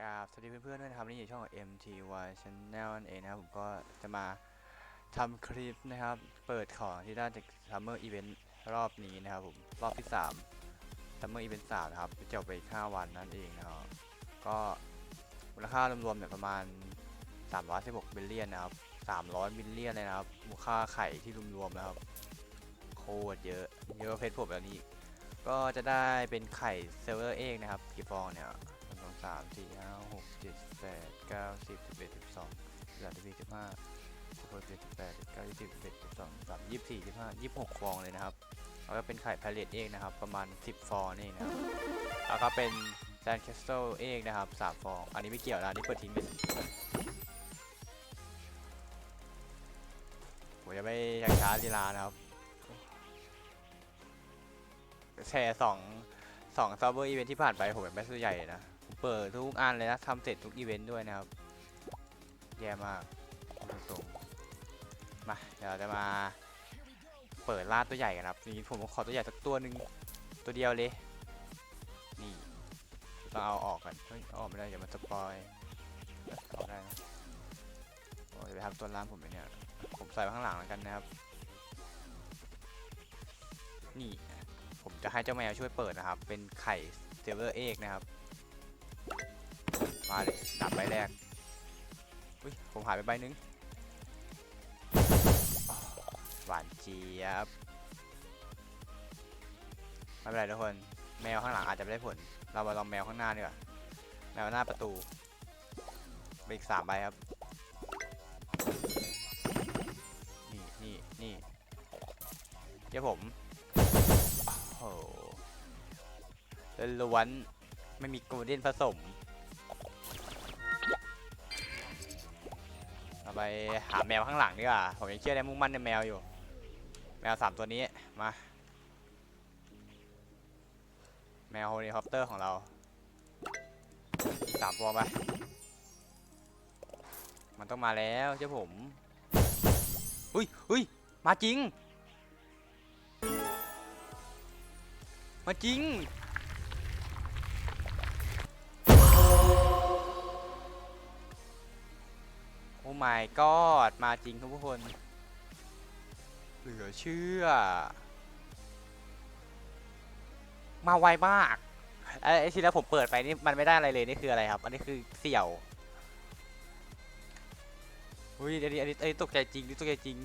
กราบสวัสดีเพื่อนๆด้วยนะครับนี่อยู่ช่องของ MTY Channel นั่นเองนะครับผมก็จะมาทำคลิปนะครับ เปิดของที่ได้จาก Summer Event รอบนี้นะครับผมรอบที่3 Summer Event 3นะครับจบไป5วันนั่นเองนะครับก็มูลค่ารวมๆเนี่ยประมาณ 316บิลเลียนนะครับ 300บิลเลียนเลยนะครับมูลค่าไข่ที่รวมๆนะครับ โคตรเยอะเยอะเพชรผมแบบนี้ ก็จะได้เป็นไข่เซลเวอร์เองนะครับกี่ฟองเนี่ย สามสี่ห้าหกเจ็ดแปดเก้าสิบสิบเอ็ดสิบสองสิบสามสิบสี่สิบห้าสิบหกสิบเจ็ดแปดสิบเก้ายี่สิบสิบเอ็ดสิบสองสามยี่สิบสี่สิบห้ายี่สิบหกฟองเลยนะครับแล้วก็เป็นไข่พาเลตเองนะครับ ประมาณสิบฟองนี่นะครับแล้วก็เป็นแซนแคสเซิลเองนะครับสามฟอง อันนี้ไม่เกี่ยวนะอันนี้เปิดทิ้งเลยผมจะไม่ช้าช้าลีลานะครับแชร์สองสองซับเวอร์อีเวนท์ที่ผ่านไปผมเป็นแมสเซอร์ใหญ่นะ เปิดทุกอันเลยนะทำเสร็จทุกอีเวนต์ด้วยนะครับ แย่มากตรงมาเดี๋ยวเราจะมาเปิดล่าตัวใหญ่กันครับนี่ผมขอตัวใหญ่สักตัวหนึ่งตัวเดียวเลย นี่ต้องเอาออกกันเฮ้ยอออกไม่ได้เดี๋ยวมันสปอยเอาได้นะโอ้ยไปทำตัวล่ามผมไหมเนี่ยผมใส่ไว้ข้างหลังแล้วกันนะครับ นี่ผมจะให้เจ้าแมวช่วยเปิดนะครับ เป็นไข่เซเวอร์เอกนะครับ มาเลยดับใบแรกอุ้ยผมหายไปใบหนึงหวานเจี๊ยบไม่เป็นไรทุกคน แมวข้างหลังอาจจะไม่ได้ผล เรามาลองแมวข้างหน้าดีกว่าแมวหน้าประตูไปอีกสามใบครับ นี่นี่นี่เดี๋ยวผมโอ้โหล้วนไม่มีโกลเด้นผสม ไปหาแมวข้างหลังดีกว่า ผมยังเชื่อในมุ่งมั่นในแมวอยู่ แมวสามตัวนี้ มา แมวโฮลิคอปเตอร์ของเราสามตัวไป มันต้องมาแล้วเจ้าผม อุ้ยอุ้ยมาจริง มาจริง my god มาจริงครับทุกคน เหลือเชื่อ มาไวมากไอ้ไอ้ที่แล้วผมเปิดไปนี่มันไม่ได้อะไรเลยนี่คืออะไรครับ อันนี้คือเสี่ยวอุ้ยอันนี้อันนี้อันนี้ตกใจจริงนี่ตกใจจริง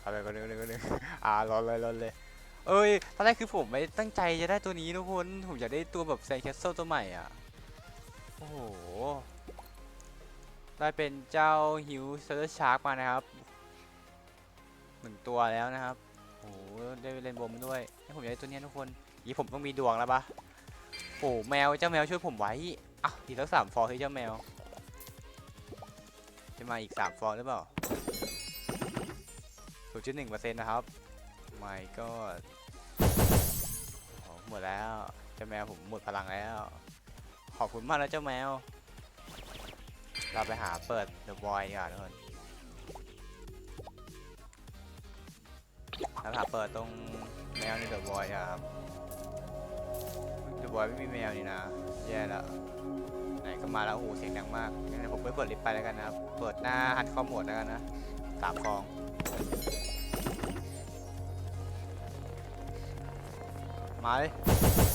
เอาไปก็นึงก็นึงก็นึงอ่ารอเลยรอเลย เอ้ย ตอนแรกคือผมไม่ตั้งใจจะได้ตัวนี้ทุกคน ผมอยากได้ตัวแบบแซนแคสเซิลตัวใหม่อะ โอ้โห ได้เป็นเจ้าฮิวเซอร์ชาร์กมานะครับหนึ่งตัวแล้วนะครับโอ้โหได้เล่นบอมด้วยให้ผมอยากได้ตัวเนี้ยทุกคนยี่ผมต้องมีดวงแล้วปะโอ้แมวเจ้าแมวช่วยผมไว้อะอีกสักสามฟองให้เจ้าแมว จะมาอีกสามฟองหรือเปล่าศูนย์จุดหนึ่งเปอร์เซ็นต์นะครับ my god โอ้หมดแล้วเจ้าแมวผมหมดพลังแล้ว ขอบคุณมากนะเจ้าแมว เราไปหาเปิด The Void ดีกว่าทุกคนเราหาเปิดตรงแมวใน The Void อะครับ The Void ไม่มีแมวนี่นะ แย่แล้วไหนก็มาแล้วโอ้โหเสียงดังมากงั้นผมไปเปิดลิฟต์ไปแล้วกันนะครับ เปิดหน้าฮันคอมโหมดแล้วกันนะสามฟองมาเลยโอ้ยห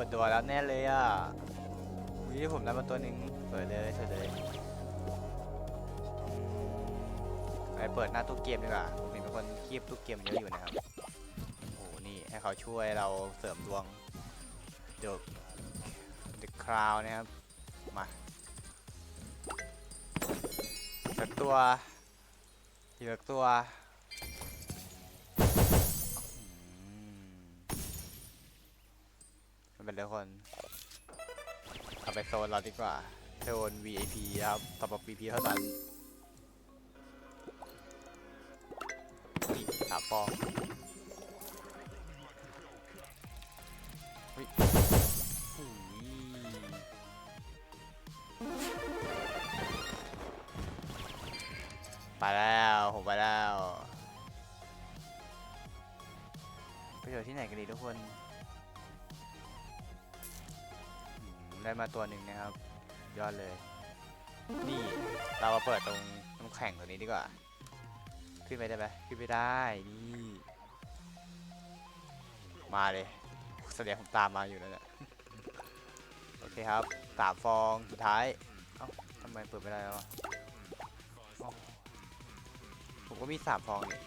มดตัวแล้วแน่เลยอะวิผมได้มาตัวหนึ่งเปิดเลยเปิดเลยไปเปิดหน้าตู้เกมดีกว่าผมเป็นคนคีบตู้เกมเยอะอยู่นะครับโอ้โหนี่ให้เขาช่วยเราเสริมดวงเดี๋ยว The Crown นะครับมาสักตัวอีกสักตัว เป็นทุกคน เอาไปโซนเราดีกว่า โซน VIP ครับต่อไป VIP เท่านั้นนี่สามฟองไปแล้ว ผมไปแล้ว ไปเจอที่ไหนกันดีทุกคน ได้มาตัวหนึ่งนะครับ ยอดเลย นี่เรามาเปิดตรงน้ำแข็งตัวนี้ดีกว่า ขึ้นไปได้ไหมขึ้นไปได้นี่ มาเลยแสดงผมตามมาอยู่นั่นแหละโอเคครับสามฟองสุดท้ายเอ้าทำไมเปิดไม่ได้แล้วอผมก็มีสามฟองนี่ย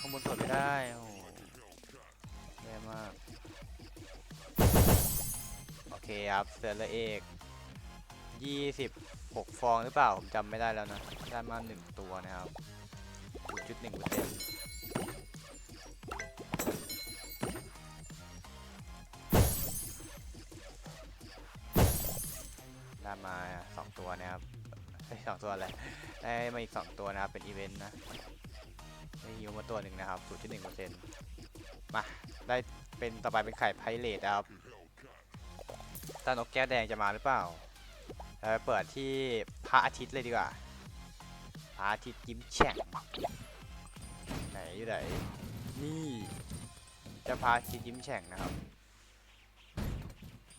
ข้างบนเปิดไม่ได้โอ้ เคครับเสือละเอกยี่สิบหกฟองหรือเปล่า ผมจำไม่ได้แล้วนะ ได้มาหนึ่งตัวนะครับจุดหนึ่งเปอร์เซ็ได้มาสองตัวนะครับเอ้สองตัวอะไรได้มาอีกสองตัวนะครับ เป็นอีเวนต์นะได้ยิวมาตัวหนึ่งนะครับจุดที่หนึ่งเปอร์เซ็นต์มา ได้เป็นต่อไปเป็นไข่ไพเรตครับ ตานกแก้วแดงจะมาหรือเปล่าเราไปเปิดที่พระอาทิตย์เลยดีกว่าพระอาทิตย์ยิ้มแฉ่งไหนอยู่ไหนนี่จะพระอาทิตย์ยิ้มแฉ่งนะครับ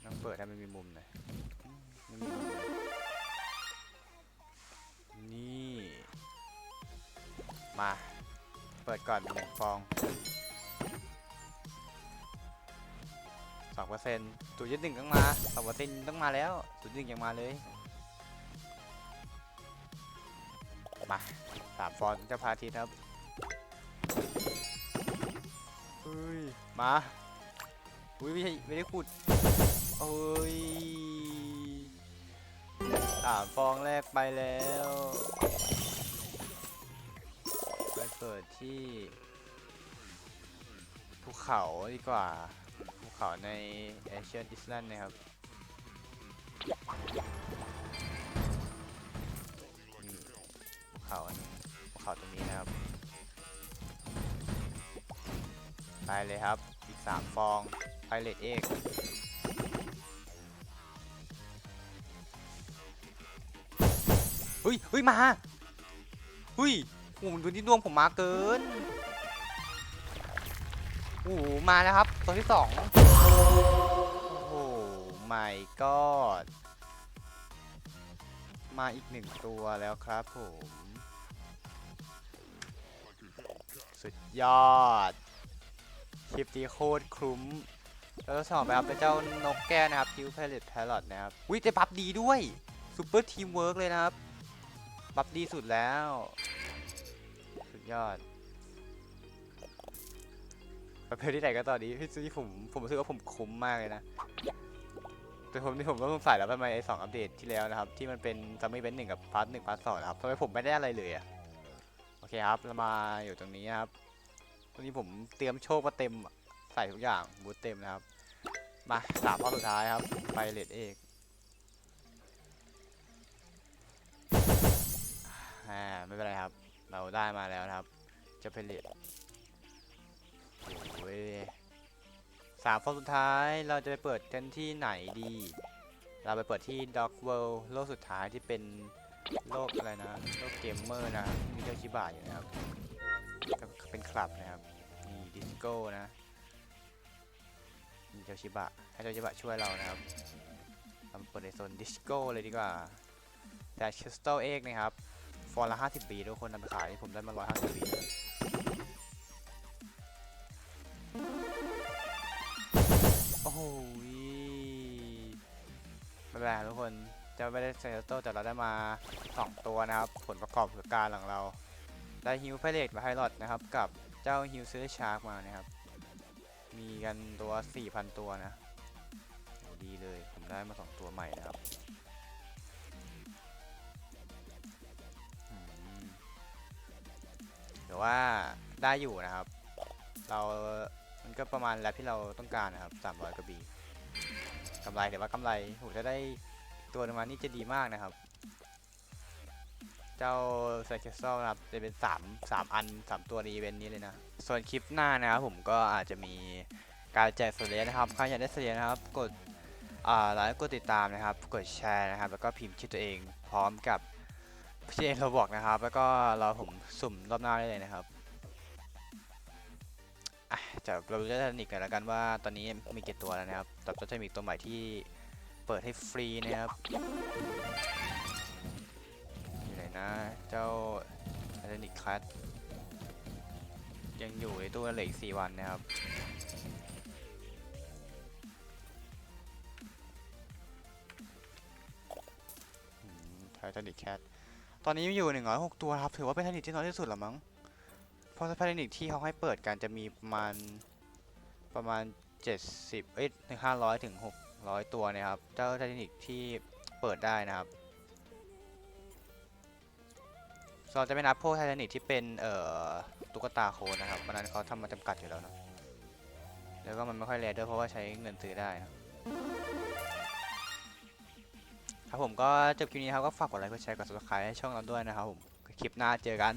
ต้องเปิดให้มันมีมุมหน่อยอืมไม่มีมุมเลยนี่ มา เปิดก่อนหนึ่งฟอง สองเปอร์เซ็นต์ศูนย์จุดหนึ่งต้องมาสองเปอร์เซ็นต์ต้องมาแล้วศูนย์หนึ่งยังมาเลย มาสามฟอนจะพาทีครับเฮ้ย มาอุ้ยไม่ใช่ไม่ได้ขุดโอ้ยสามฟองแรกไปแล้วไปเปิดที่ภูเขาดีกว่า เขาในเอเชียนอิสแลนด์นะครับนี่ภูเขาอันนี้ภูเขาตรงนี้นะครับไปเลยครับ อีก 3 ฟองไพเรตเอกเฮ้ยเฮ้ยมาเฮ้ยโอ้โหดูที่ดวงผมมาเกิน โอ้โหมาแล้วครับตัวที่สองโอ้โหไม่ก็มาอีกหนึ่งตัวแล้วครับผม สุดยอด คลิปนี้โคตรคุ้มแล้วก็สองไปครับเป็นเจ้านกแก้วนะครับคิวเพลตแพลอตนะครับวิแต่บัฟดีด้วยซูเปอร์ทีมเวิร์กเลยนะครับ บัฟดีสุดแล้ว สุดยอด ประเภทที่ไหนก็ตอนนี้พี่ที่ผมผมรู้สึกว่าผมคุ้มมากเลยนะ แต่ผมที่ผมก็สงสัยแล้วทำไมไอ้สองอัปเดตที่แล้วนะครับ ที่มันเป็นซัมมี่เบนหนึ่งกับพาร์ทหนึ่งพาร์ทสองนะครับทำไมผมไม่ได้อะไรเลยอะโอเคครับเรามาอยู่ตรงนี้นะครับตรงนี้ผมเตรียมโชคมาเต็มใส่ทุกอย่างบูทเต็มนะครับ มาสามข้อสุดท้ายครับไปเลดเอกอ่าไม่เป็นไรครับ เราได้มาแล้วนะครับ จะเป็นเลด โอ้ยสามฟองสุดท้ายเราจะไปเปิดกันที่ไหนดี เราไปเปิดที่ Dog World โลกสุดท้ายที่เป็นโลกอะไรนะ โลกเกมเมอร์นะ มีเจ้าชิบะอยู่นะครับ เป็นคลับนะครับมีดิสโก้นะ มีเจ้าชิบะ ให้เจ้าชิบะช่วยเรานะครับเราเปิดในโซนดิสโก้เลยดีกว่า แต่คริสตัลเอ็กนะครับ ฟอนละ50ปีทุกคนนำไปขายผมได้มา150ปีโอ้โหยไม่เป็นไรทุกคนจะไม่ได้เซลโตแต่เราได้มา 2 ตัวนะครับ ผลประกอบคือการของเรา ได้ฮิวไพเรตมาไฮรอดนะครับ กับเจ้าฮิวซื้อชาร์กมานะครับ มีกันตัว 4,000 ตัวนะดีเลย ผมได้มา 2 ตัวใหม่นะครับอืมแต่ว่าได้อยู่นะครับ เรา ก็ประมาณแรปที่เราต้องการนะครับ 300กระบี่กำไรแต่ว่ากำไรโหจะได้ตัวหนึงมานี่จะดีมากนะครับ เจ้าไซเคสซอลนะครับจะเป็น3 3อัน 3 ตัวในอีเวนต์นี้เลยนะ ส่วนคลิปหน้านะครับผมก็อาจจะมีการแจกสเลนนะครับใครอยากได้สเลนนะครับกดอ่าไลค์กดติดตามนะครับ กดแชร์นะครับ แล้วก็พิมพ์ชื่อตัวเองพร้อมกับชื่อเองเราบอกนะครับ แล้วก็รอผมสุ่มรอบหน้าได้เลยนะครับ อะจะเราจะนิกกันแล้วกันว่าตอนนี้มีกี่ตัวแล้วนะครับแต่จะมีตัวใหม่ที่เปิดให้ฟรีนะครับอยู่ไหนนะเจ้าไททานิกคัทยังอยู่ในตู้เหลืออีก4วันนะครับไททานิกแคทตอนนี้อยู่ 106 ตัวครับ ถือว่าเป็นไททานิกที่น้อยที่สุดแล้วมั้ง พราะไททานิกที่เขาให้เปิดกันจะมีประมาณประมาณ 70เอ้ยถึง500 ถึง 600 ตัวเนะครับ เจ้าไททานิกที่เปิดได้นะครับเราจะไม่นับพวกไททานิกที่เป็นเอ่อตุ๊กตาโคนนะครับวันนั้นเขาทำมาจำกัดอยู่แล้วนะแล้วก็มันไม่ค่อยแรด้วยเพราะว่าใช้เงินซื้อได้นะครับครับผมก็จบคลิปนี้ครับก็ฝากกดไลค์กดแชร์กด subscribe ให้ช่องเราด้วยนะครับผมคลิปหน้าเจอกัน